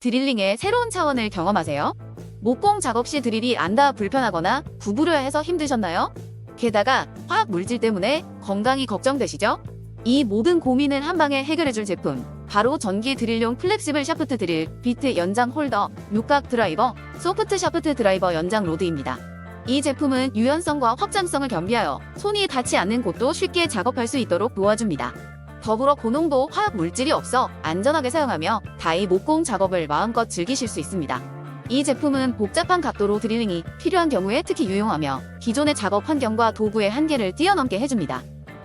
드릴링의 새로운 차원을 경험하세요. 목공 작업 시 드릴이 안 다 불편하거나 구부려야 해서 힘드셨나요? 게다가 화학 물질 때문에 건강이 걱정되시죠? 이 모든 고민을 한 방에 해결해줄 제품. 바로 전기 드릴용 플렉시블 샤프트 드릴, 비트 연장 홀더, 육각 드라이버, 소프트 샤프트 드라이버 연장 로드입니다. 이 제품은 유연성과 확장성을 겸비하여 손이 닿지 않는 곳도 쉽게 작업할 수 있도록 도와줍니다. 더불어 고농도 화학 물질이 없어 안전하게 사용하며 다이 목공 작업을 마음껏 즐기실 수 있습니다. 이 제품은 복잡한 각도로 드릴링이 필요한 경우에 특히 유용하며 기존의 작업 환경과 도구의 한계를 뛰어넘게 해줍니다.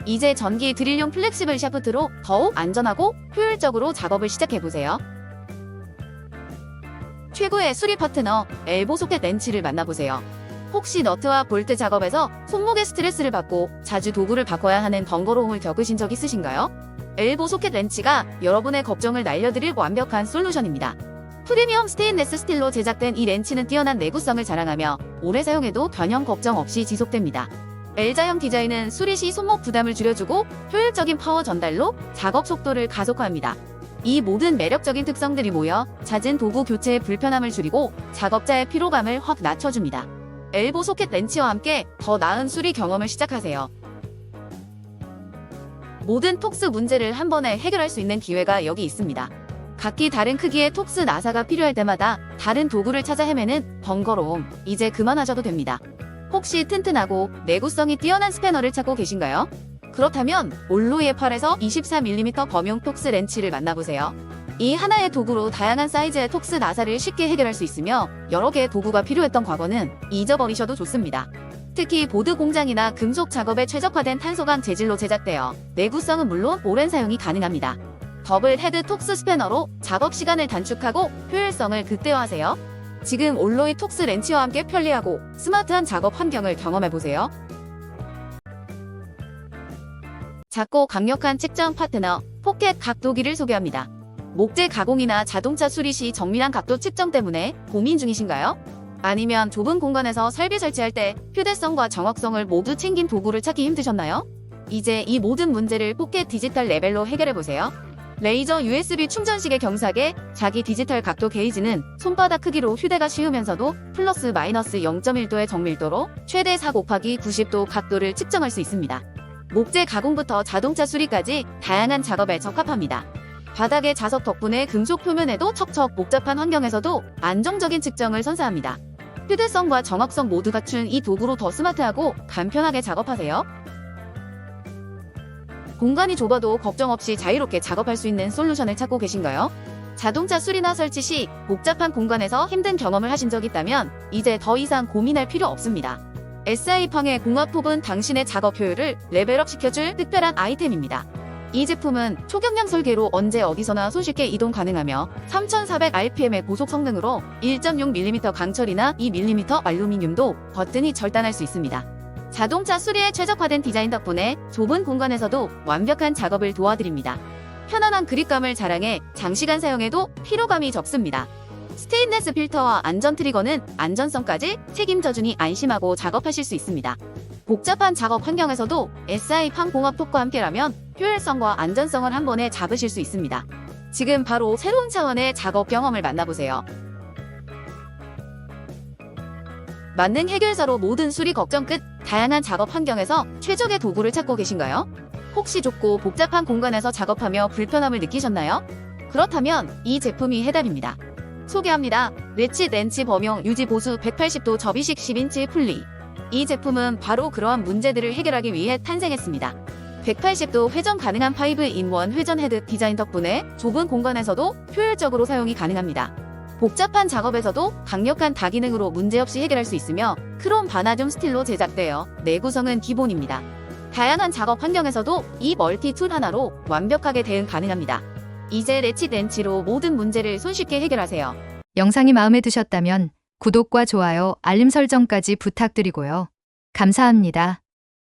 이제 전기 드릴용 플렉시블 샤프트로 더욱 안전하고 효율적으로 작업을 시작해보세요. 최고의 수리 파트너 엘보 소켓 렌치를 만나보세요. 혹시 너트와 볼트 작업에서 손목에 스트레스를 받고 자주 도구를 바꿔야 하는 번거로움을 겪으신 적 있으신가요? 엘보 소켓 렌치가 여러분의 걱정을 날려드릴 완벽한 솔루션입니다. 프리미엄 스테인레스 스틸로 제작된 이 렌치는 뛰어난 내구성을 자랑하며 오래 사용해도 변형 걱정 없이 지속됩니다. L자형 디자인은 수리 시 손목 부담을 줄여주고 효율적인 파워 전달로 작업 속도를 가속화합니다. 이 모든 매력적인 특성들이 모여 잦은 도구 교체의 불편함을 줄이고 작업자의 피로감을 확 낮춰줍니다. 엘보 소켓 렌치와 함께 더 나은 수리 경험을 시작하세요. 모든 톡스 문제를 한 번에 해결할 수 있는 기회가 여기 있습니다. 각기 다른 크기의 톡스 나사가 필요할 때마다 다른 도구를 찾아 헤매는 번거로움, 이제 그만하셔도 됩니다. 혹시 튼튼하고 내구성이 뛰어난 스패너를 찾고 계신가요? 그렇다면 올로이의 8에서 24mm 범용 톡스 렌치를 만나보세요. 이 하나의 도구로 다양한 사이즈의 톡스 나사를 쉽게 해결할 수 있으며 여러 개의 도구가 필요했던 과거는 잊어버리셔도 좋습니다. 특히 보드 공장이나 금속 작업에 최적화된 탄소강 재질로 제작되어 내구성은 물론 오랜 사용이 가능합니다. 더블 헤드 톡스 스패너로 작업 시간을 단축하고 효율성을 극대화하세요. 지금 올로이 톡스 렌치와 함께 편리하고 스마트한 작업 환경을 경험해보세요. 작고 강력한 측정 파트너 포켓 각도기를 소개합니다. 목재 가공이나 자동차 수리 시 정밀한 각도 측정 때문에 고민 중이신가요? 아니면 좁은 공간에서 설비 설치할 때 휴대성과 정확성을 모두 챙긴 도구를 찾기 힘드셨나요? 이제 이 모든 문제를 포켓 디지털 레벨로 해결해보세요. 레이저 USB 충전식의 경사계 자기 디지털 각도 게이지는 손바닥 크기로 휴대가 쉬우면서도 플러스 마이너스 0.1도의 정밀도로 최대 4 곱하기 90도 각도를 측정할 수 있습니다. 목재 가공부터 자동차 수리까지 다양한 작업에 적합합니다. 바닥의 자석 덕분에 금속 표면에도 척척 복잡한 환경에서도 안정적인 측정을 선사합니다. 휴대성과 정확성 모두 갖춘 이 도구로 더 스마트하고 간편하게 작업하세요. 공간이 좁아도 걱정 없이 자유롭게 작업할 수 있는 솔루션을 찾고 계신가요? 자동차 수리나 설치 시 복잡한 공간에서 힘든 경험을 하신 적 있다면 이제 더 이상 고민할 필요 없습니다. SI팡의 공합톱은 당신의 작업 효율을 레벨업 시켜줄 특별한 아이템입니다. 이 제품은 초경량 설계로 언제 어디서나 손쉽게 이동 가능하며 3400rpm의 고속 성능으로 1.6mm 강철이나 2mm 알루미늄도 버튼이 절단할 수 있습니다. 자동차 수리에 최적화된 디자인 덕분에 좁은 공간에서도 완벽한 작업을 도와드립니다. 편안한 그립감을 자랑해 장시간 사용해도 피로감이 적습니다. 스테인레스 필터와 안전 트리거는 안전성까지 책임져주니 안심하고 작업하실 수 있습니다. 복잡한 작업 환경에서도 SI 팡 공합톱과 함께라면 효율성과 안전성을 한 번에 잡으실 수 있습니다. 지금 바로 새로운 차원의 작업 경험을 만나보세요. 만능 해결사로 모든 수리 걱정 끝 다양한 작업 환경에서 최적의 도구를 찾고 계신가요? 혹시 좁고 복잡한 공간에서 작업하며 불편함을 느끼셨나요? 그렇다면 이 제품이 해답입니다. 소개합니다. 레치 렌치 범용 유지 보수 180도 접이식 10인치 풀리. 이 제품은 바로 그러한 문제들을 해결하기 위해 탄생했습니다. 180도 회전 가능한 5인원 회전 헤드 디자인 덕분에 좁은 공간에서도 효율적으로 사용이 가능합니다. 복잡한 작업에서도 강력한 다기능으로 문제없이 해결할 수 있으며 크롬 바나듐 스틸로 제작되어 내구성은 기본입니다. 다양한 작업 환경에서도 이 멀티 툴 하나로 완벽하게 대응 가능합니다. 이제 레치 렌치로 모든 문제를 손쉽게 해결하세요. 영상이 마음에 드셨다면 구독과 좋아요, 알림 설정까지 부탁드리고요. 감사합니다.